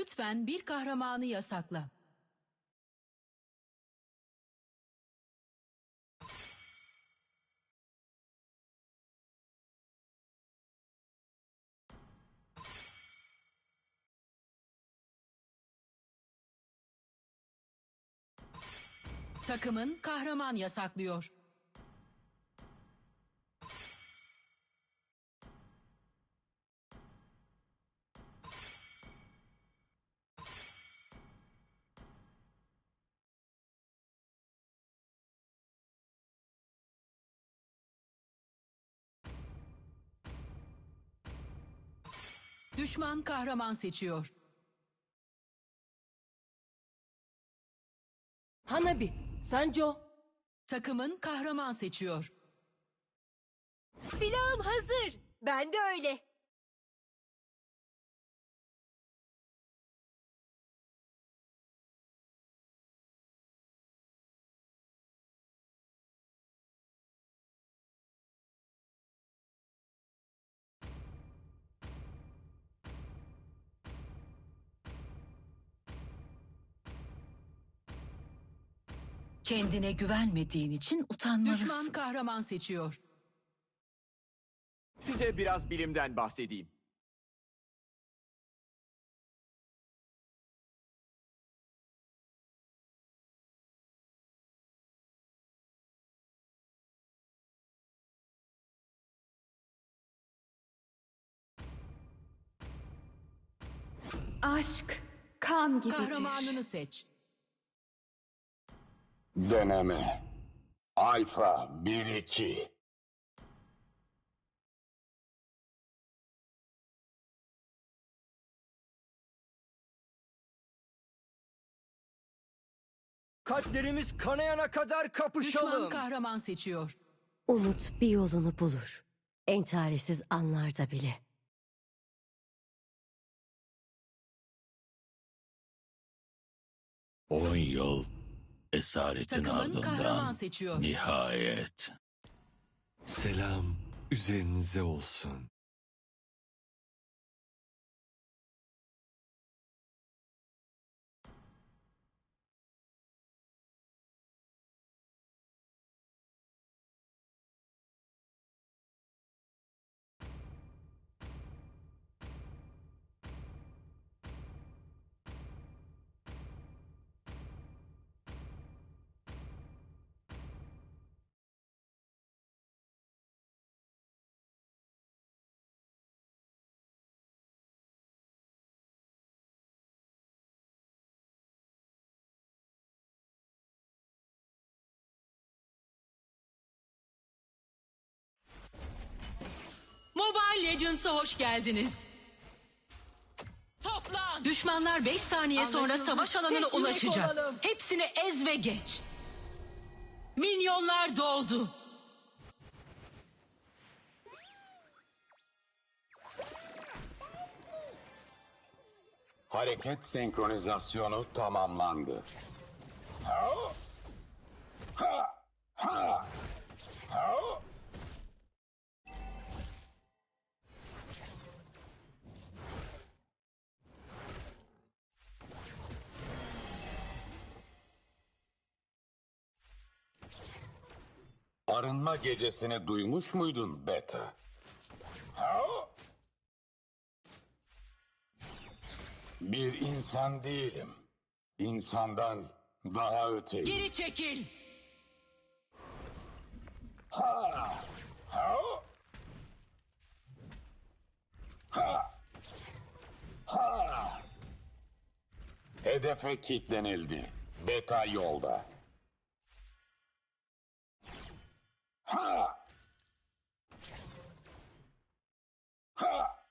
Lütfen bir kahramanı yasakla. Takımın kahraman yasaklıyor. Düşman kahraman seçiyor. Hanabi, Sanjo. Takımın kahraman seçiyor. Silahım hazır. Ben de öyle. Kendine güvenmediğin için utanmalısın. Düşman kahraman seçiyor. Size biraz bilimden bahsedeyim. Aşk kan gibidir. Kahramanını seç. Deneme. Alfa 1-2. Kalplerimiz kanayana kadar Düşman kapışalım. kahraman seçiyor. Umut bir yolunu bulur. En çaresiz anlarda bile. On yıl esaretin Takımın kahraman ardından seçiyor. nihayet. Selam üzerinize olsun. Legends'a hoş geldiniz. Toplan! Düşmanlar 5 saniye sonra savaş alanına Tek ulaşacak. olalım. Hepsini ez ve geç. Minyonlar doldu. Hareket senkronizasyonu tamamlandı. Ha! Arınma gecesini duymuş muydun Beta? Ha? Bir insan değilim. İnsandan daha öteyim. Geri çekil. Ha! Ha! Ha! Ha! Hedefe kilitlenildi. Beta yolda. Ha! Ha!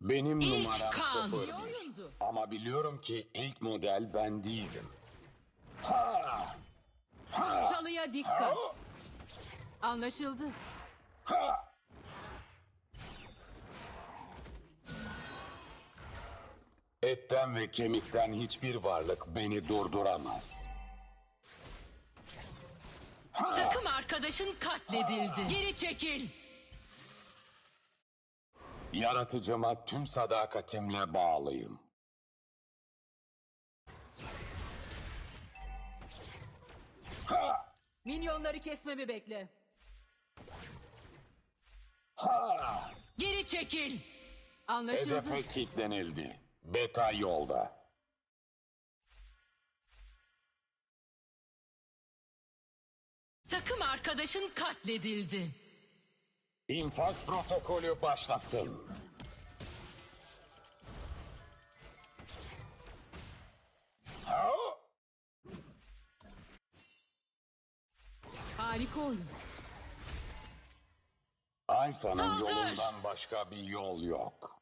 Benim İlk numaram kan. 01. Biliyorum ki ilk model ben değilim. Ha! Ha! Çalıya dikkat. Anlaşıldı. Ha! Etten ve kemikten hiçbir varlık beni durduramaz. Takım arkadaşın katledildi. Geri çekil. Yaratıcıma tüm sadakatimle bağlıyım. Minyonları kesmemi bekle. Ha! Geri çekil. Anlaşıldı. Hedefe kilitlenildi. Beta yolda. Takım arkadaşın katledildi. İnfaz protokolü başlasın. Harika oyun. Alfa'nın Saldır! yolundan başka bir yol yok.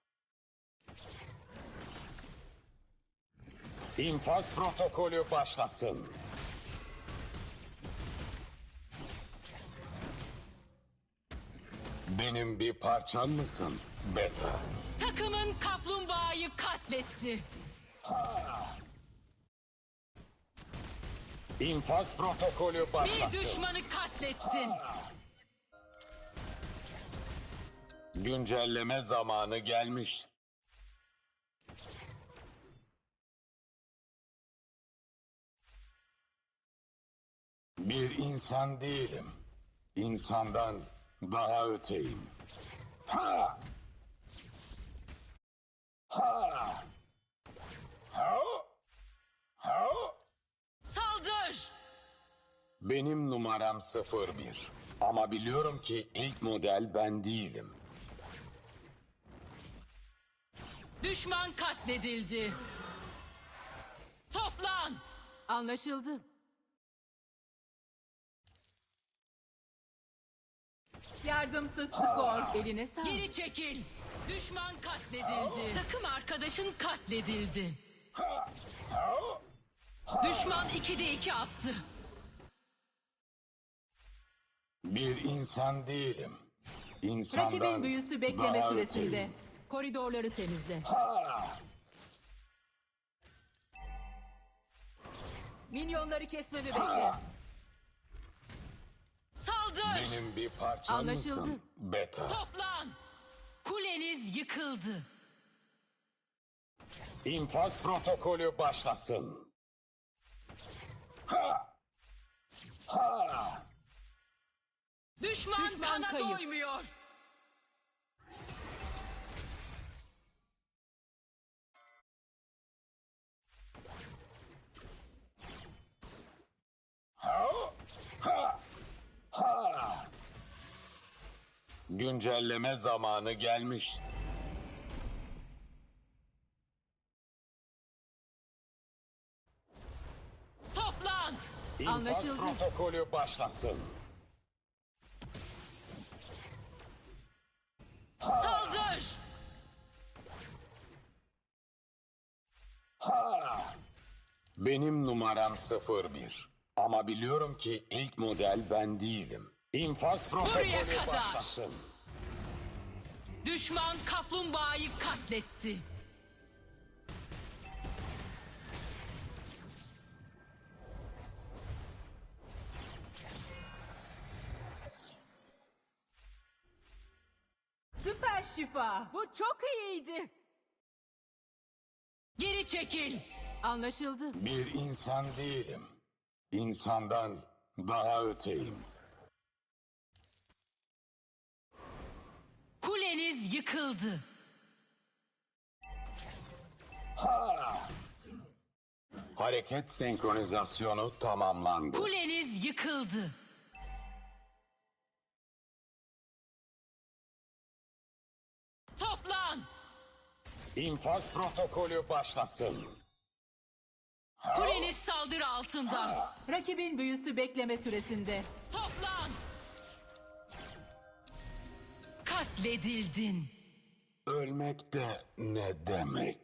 İnfaz protokolü başlasın. Benim bir parçam mısın Beta? Takımın kaplumbağayı katletti. İnfaz protokolü Bir başlasın. düşmanı katlettin. Güncelleme zamanı gelmiş. Bir insan değilim. İnsandan daha öteyim. Ha! Ha! Benim numaram 01. Ama biliyorum ki ilk model ben değilim. Düşman katledildi. Toplan. Anlaşıldı. Yardımsız skor. Eline sağlık. Geri çekil. Düşman katledildi. Takım arkadaşın katledildi. Düşman 2'de 2 attı. Bir insan değilim. İnsandan Rakibin büyüsü bekleme daha süresinde. öteyim. Koridorları temizle. Ha! Minyonları kesmemi bekle. Saldır. Benim bir parçam Anlaşıldı. mısın Beta? Toplan. Kuleniz yıkıldı. İnfaz protokolü başlasın. Ha! Ha! Düşman, kana kayıp. doymuyor. Güncelleme zamanı gelmiş. Toplan. İnfaz Anlaşıldı. protokolü başlasın. Benim numaram 01. Ama biliyorum ki ilk model ben değilim. İnfaz Buraya protokolü kadar. başlasın. Düşman kaplumbağayı katletti. Süper şifa. Bu çok iyiydi. Geri çekil. Anlaşıldı. Bir insan değilim. İnsandan daha öteyim. Kuleniz yıkıldı. Hareket senkronizasyonu tamamlandı. Kuleniz yıkıldı. Toplan. İnfaz protokolü başlasın. Kuleniz saldırı altında. Rakibin büyüsü bekleme süresinde. Toplan. Katledildin. Ölmek de ne demek?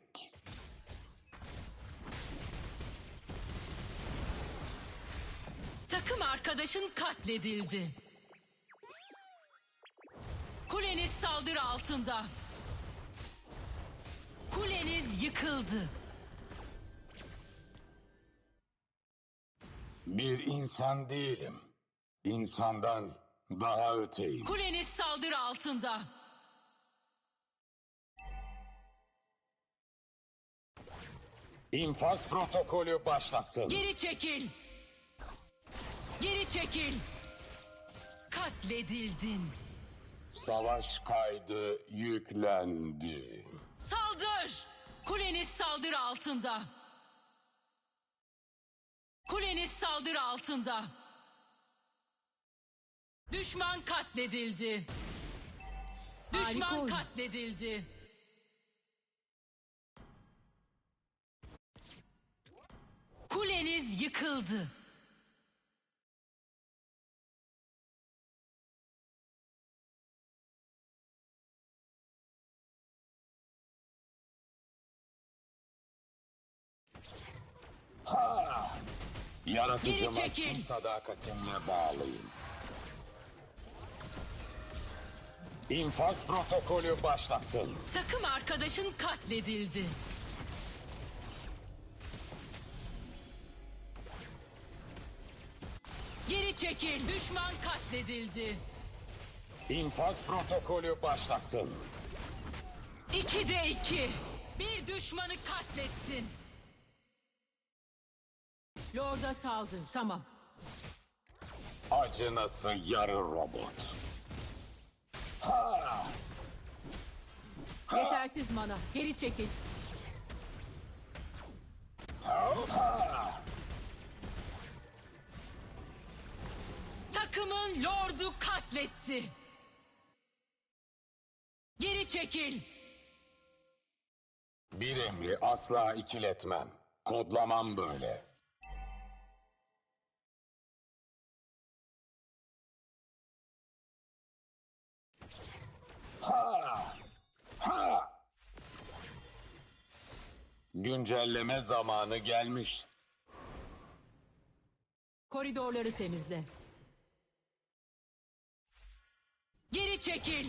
Takım arkadaşın katledildi. Kuleniz saldırı altında. Kuleniz yıkıldı. Bir insan değilim. İnsandan daha öteyim. Kuleniz saldırı altında. İnfaz protokolü başlasın. Geri çekil. Geri çekil. Katledildin. Savaş kaydı yüklendi. Saldır! Kuleniz saldırı altında. Kuleniz saldırı altında. Düşman katledildi. Düşman katledildi. Kuleniz yıkıldı. Yaratıcıma Geri çekil. tüm sadakatimle bağlıyım. İnfaz protokolü başlasın. Takım arkadaşın katledildi. Geri çekil. Düşman katledildi. İnfaz protokolü başlasın. İki de iki. Bir düşmanı katlettin. Lord'a saldır. Tamam. Acınası yarı robot. Yetersiz mana. Geri çekil. Takımın Lord'u katletti. Geri çekil. Bir emri asla ikiletmem. Kodlamam böyle. Ha! Ha! Güncelleme zamanı gelmiş. Koridorları temizle. Geri çekil.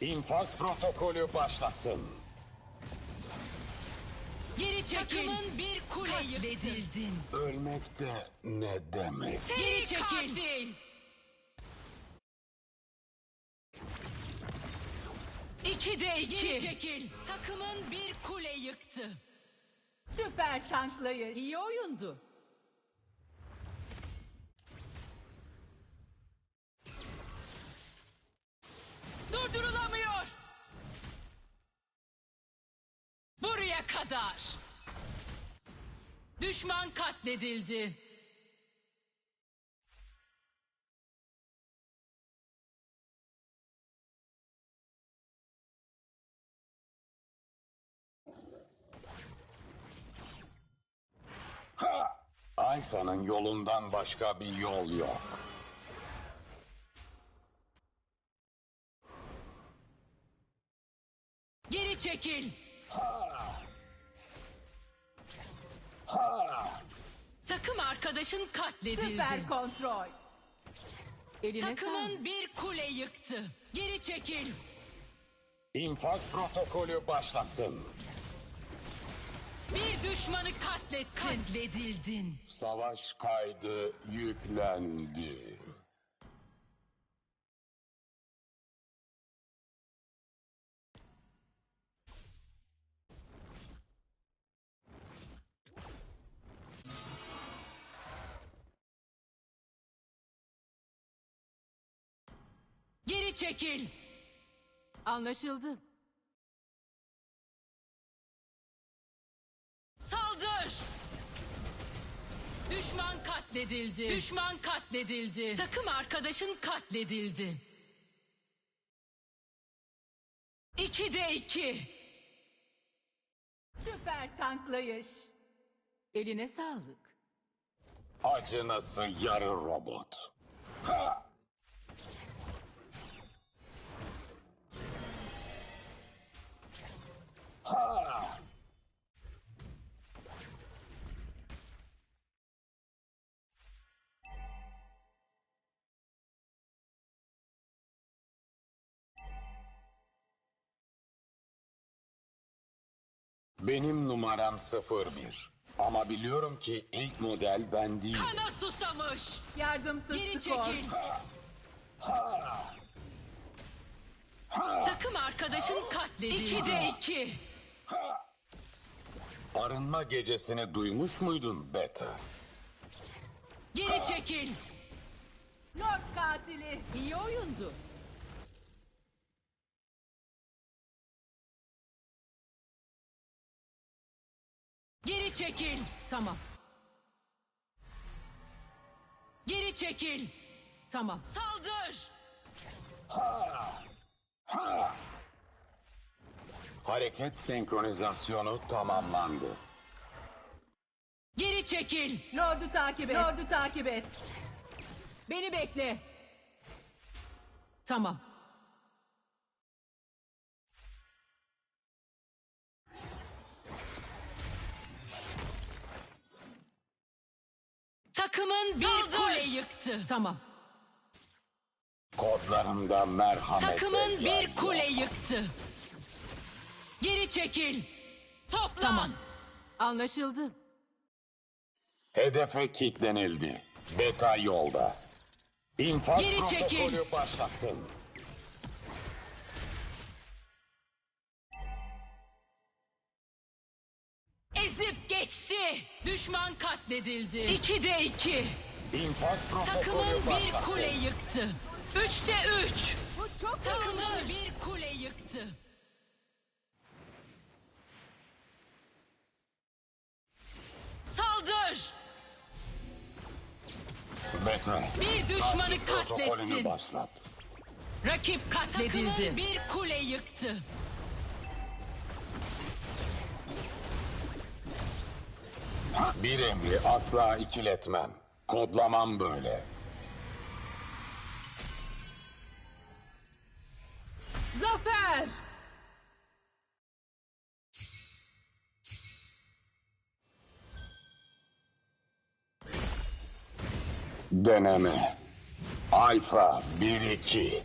İnfaz protokolü başlasın. Geri çekil. Takımın bir kule Katledildin. Ölmek de ne demek? Seri Geri çekil. Katil. 2'de 2. Geri çekil. Takımın bir kule yıktı. Süper tanklayış. İyi oyundu. Durdurulamıyor. Buraya kadar. Düşman katledildi. Alfa'nın yolundan başka bir yol yok. Geri çekil. Takım arkadaşın katledildi. Süper kontrol. Eline Takımın bir kule yıktı. Geri çekil. İnfaz protokolü başlasın. Bir düşmanı katlettin. Katledildin. Savaş kaydı yüklendi. Geri çekil. Anlaşıldı. Saldır. Düşman katledildi. Düşman katledildi. Takım arkadaşın katledildi. İki de iki. Süper tanklayış. Eline sağlık. Acınası yarı robot. Ha! Ha! Benim numaram 01. Ama biliyorum ki ilk model ben değilim. Kana susamış. Yardımsız Geri skor. çekil. Takım arkadaşın katledildi. İki de iki. Arınma gecesini duymuş muydun Beta? Geri çekil. Lord katili. İyi oyundu. Geri çekil. Tamam. Geri çekil. Tamam. Saldır. Hareket senkronizasyonu tamamlandı. Geri çekil. Lord'u takip et. Lord'u takip et. Beni bekle. Tamam. Takımın bir kule yıktı. Tamam. Kodlarımda merhamete Takımın bir yok. kule yıktı. Geri çekil. Toplan. Tamam. Anlaşıldı. Hedefe kilitlenildi. Beta yolda. İnfaz Geri protokolü çekil. başlasın. Geçti. Düşman katledildi. İkide iki. İnfaz protokolü Takımın bir kule yıktı. Üçte üç. Bu çok Takımın bir kule yıktı. Saldır! Beta. Bir düşmanı takip protokolünü katlettin. başlat. Rakip katledildi. Takımın bir kule yıktı. Bir emri asla ikiletmem. Kodlamam böyle. Zafer. Deneme. Alfa 1-2.